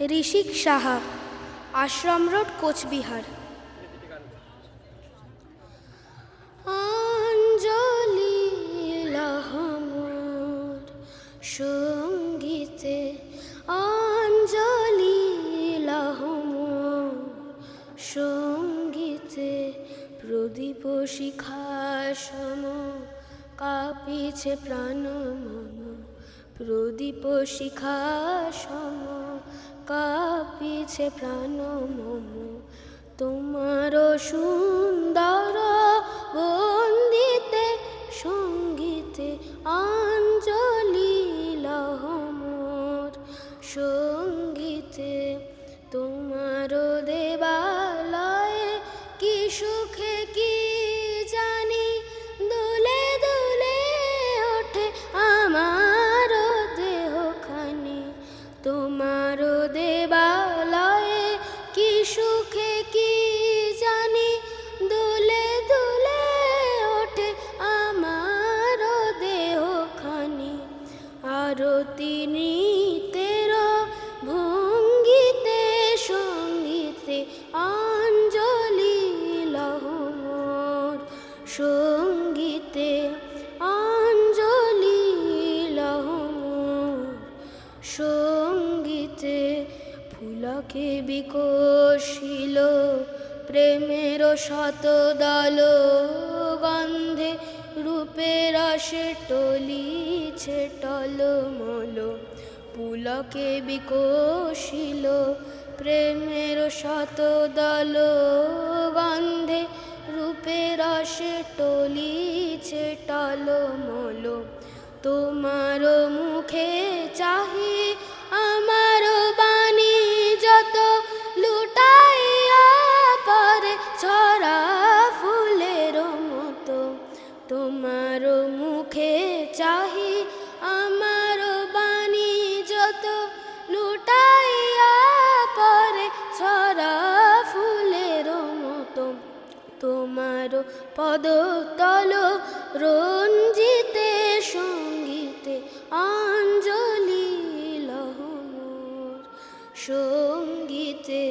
ঋষিক Saha, Ashram road, Coochbehar. Anjali লহমর সঙ্গীতে, অঞ্জলি সঙ্গীতে প্রদীপ শিখা সম কাঁপিছে প্রাণ মম, প্রদীপ শিখা সম কাঁপিছে প্রাণ মম। তোমার সুন্দর বন্দিতে, সঙ্গীতে অঞ্জলি লহমর সঙ্গীতে তোমার দেবালয়ে কি সুখে কি জানি, দুলে দুলে ওঠে আমার দেহখানি। তোমার দেবালয়ে ফুলকে বিকশিল প্রেমের শতদল গন্ধে রূপের রসে টলিছে টলমল। পুলকে বিকশিল প্রেমের শতদল গন্ধে রূপের রসে টলিছে টলমল। তোমার মুখে চাহি পদতল রঞ্জিতে সঙ্গীতে অঞ্জলি লহ সঙ্গীতে